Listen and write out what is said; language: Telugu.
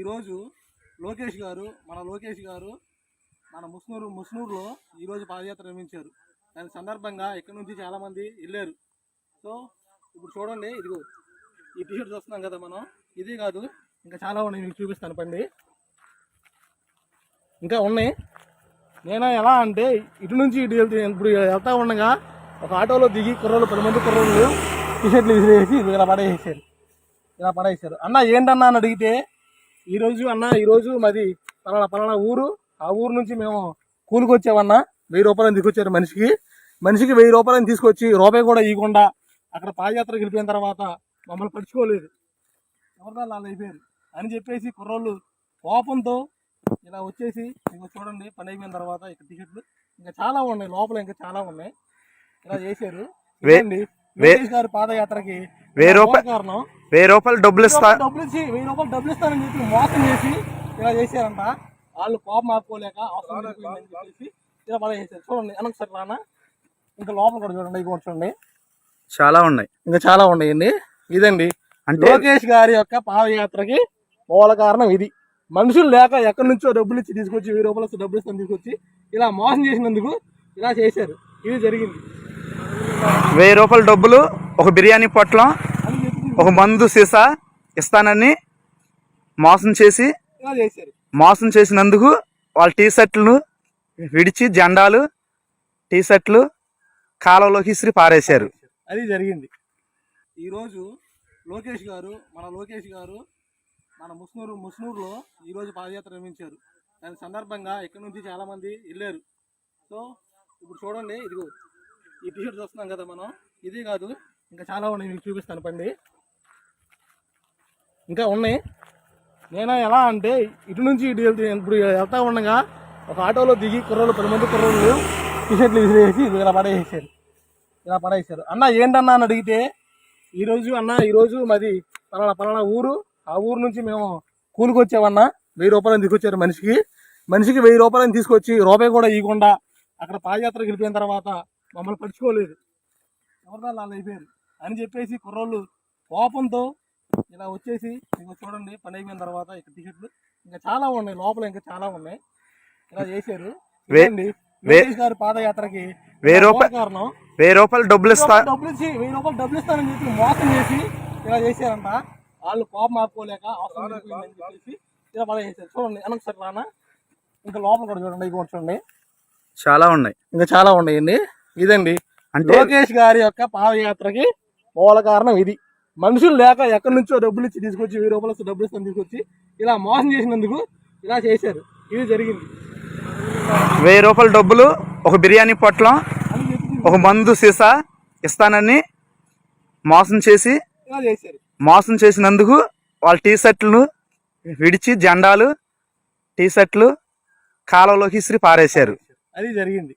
ఈరోజు లోకేష్ గారు మన లోకేష్ గారు మన ముస్నూరు ముస్నూరులో ఈరోజు పాదయాత్ర నిర్మించారు దాని సందర్భంగా ఇక్కడ నుంచి చాలామంది వెళ్ళారు. సో ఇప్పుడు చూడండి ఇదిగో ఈ టీషర్ట్ చూస్తున్నాం కదా మనం. ఇది కాదు ఇంకా చాలా ఉన్నాయి మీకు చూపిస్తాను పండి. ఇంకా ఉన్నాయి. నేను ఎలా అంటే ఇటు నుంచి ఇటు వెళ్తే ఇప్పుడు వెళ్తా ఉండగా ఒక ఆటోలో దిగి కుర్రోళ్ళు పది మంది కుర్రోళ్ళు టీషర్ట్లు విసిరేసి ఇది ఇలా పడేసారు ఇలా పడేసారు. అన్న ఏంటన్నా అని అడిగితే ఈరోజు అన్న ఈరోజు మాది పలానా పలానా ఊరు. ఆ ఊరు నుంచి మేము కూలికి వచ్చామన్నా వెయ్యి రూపాయలు తీసుకొచ్చారు మనిషికి. మనిషికి వెయ్యి రూపాయలని తీసుకొచ్చి రూపాయి కూడా ఇవ్వకుండా అక్కడ పాదయాత్ర గెలిపిన తర్వాత మమ్మల్ని పడుచుకోలేదు ఎవరిదా వాళ్ళు అయిపోయారు అని చెప్పేసి కుర్రోళ్ళు కోపంతో ఇలా వచ్చేసి ఇంకా చూడండి పని అయిపోయిన తర్వాత ఇక్కడ టికెట్లు ఇంకా చాలా ఉన్నాయి లోపల ఇంకా చాలా ఉన్నాయి. ఇలా చేశారు. వే- ఇదండి వే- లోకేష్ గారి పాదయాత్రకి వెయ్యి కారణం వెయ్యి రూపాయలు డబ్బులు ఇస్తా డబ్బులు ఇచ్చి వెయ్యి రూపాయలు డబ్బులు ఇస్తానని చెప్పి మోసం చేసి ఇలా చేశారంట. వాళ్ళు కోపం ఆపుకోలేక అవసరం చెప్పేసి ఇలా పడేసారు చూడండి వెనక సార్ రానా? ఇంకా లోపల కూడా చూడండి ఇవి కూడా చూడండి. చాలా ఉన్నాయి. ఇంకా చాలా ఉన్నాయండి. ఇదండి. అంటే లోకేష్ గారి యొక్క పాదయాత్రకి మూల కారణం ఇది. మనుషులు లేక ఎక్కడి నుంచో డబ్బులు ఇచ్చి తీసుకొచ్చి వెయ్యి రూపాయలు డబ్బులు ఇస్తాను తీసుకొచ్చి ఇలా మోసం చేసినందుకు ఇలా చేశారు. ఇది జరిగింది. వెయ్యి రూపాయల డబ్బులు ఒక బిర్యానీ పొట్లం ఒక మందు సీసా ఇస్తానని మోసం చేసి మోసం చేసినందుకు వాళ్ళ టీ షర్ట్లను విడిచి జెండాలు టీ షర్ట్లు కాలువలోకి ఇసిరి పారేశారు. అది జరిగింది. ఈరోజు లోకేష్ గారు మన లోకేష్ గారు మన ముస్నూరు ముస్నూరులో ఈరోజు పాదయాత్ర నిర్మించారు దాని సందర్భంగా ఇక్కడ నుంచి చాలామంది వెళ్ళారు. సో ఇప్పుడు చూడండి ఇదిగో ఈ టీషర్ట్ చూస్తున్నాం కదా మనం. ఇది కాదు ఇంకా చాలా ఉన్నాయి మీకు చూపిస్తాను పండి. ఇంకా ఉన్నాయి. నేను ఎలా అంటే ఇటు నుంచి ఇటు వెళ్తే ఇప్పుడు వెళ్తా ఉండగా ఒక ఆటోలో దిగి కుర్రోళ్ళు పది మంది కుర్రోళ్ళు టీషర్ట్లు విసిరేసి ఇలా పడేసారు ఇలా పడేసారు అన్న ఏంటన్నా అని అడిగితే ఈరోజు అన్న ఈరోజు మాది పలానా పలానా ఊరు. ఆ ఊరు నుంచి మేము కూలికి వచ్చామన్నా. వెయ్యి రూపాయలని తీసుకొచ్చారు మనిషికి. మనిషికి వెయ్యి రూపాయలని తీసుకొచ్చి రూపాయి కూడా ఇవ్వకుండా అక్కడ పాదయాత్ర గెలిపిన తర్వాత మమ్మల్ని పడుచుకోలేదు ఎవరిదా వాళ్ళు అయిపోయారు అని చెప్పేసి కుర్రోళ్ళు కోపంతో ఇలా వచ్చేసి ఇంకా చూడండి పని అయిపోయిన తర్వాత ఇక్కడ టికెట్లు ఇంకా చాలా ఉన్నాయి లోపల ఇంకా చాలా ఉన్నాయి. ఇలా చేశారు. లోకేష్ గారి పాదయాత్రకి వెయ్యి ఇలా రూపాయ- మూల కారణం వెయ్యి రూపాయలు డబ్బులు ఇస్తా డబ్బులు ఇచ్చి వెయ్యి రూపాయలు డబ్బులు ఇస్తానని చెప్పి మోసం చేసి ఇలా చేశారంట. వాళ్ళు కోపం ఆపుకోలేక అవసరం చెప్పేసి ఇలా పడేసారు చూడండి వెనక సార్ రానా? ఇంకా లోపల కూడా చూడండి ఇవి చూడండి. చాలా ఉన్నాయి. ఇంకా చాలా ఉన్నాయండి. ఇదండి అంటే లోకేష్ గారి యొక్క పాదయాత్రకి మూల కారణం ఇది. మనుషులు లేక ఎక్కడి నుంచో డబ్బులు ఇచ్చి తీసుకొచ్చి వెయ్యి రూపాయలు డబ్బులు ఇస్తాను తీసుకొచ్చి ఇలా మోసం చేసినందుకు ఇలా చేశారు. ఇది జరిగింది. వెయ్యి రూపాయల డబ్బులు ఒక బిర్యానీ పొట్లం ఒక మందు సీసా ఇస్తానని మోసం చేసి ఇలా చేశారు. మోసం చేసినందుకు వాళ్ళ టీ షర్ట్లను విడిచి జెండాలు టీ షర్ట్లు కాలువలోకి ఇసిరి పారేశారు. అది జరిగింది.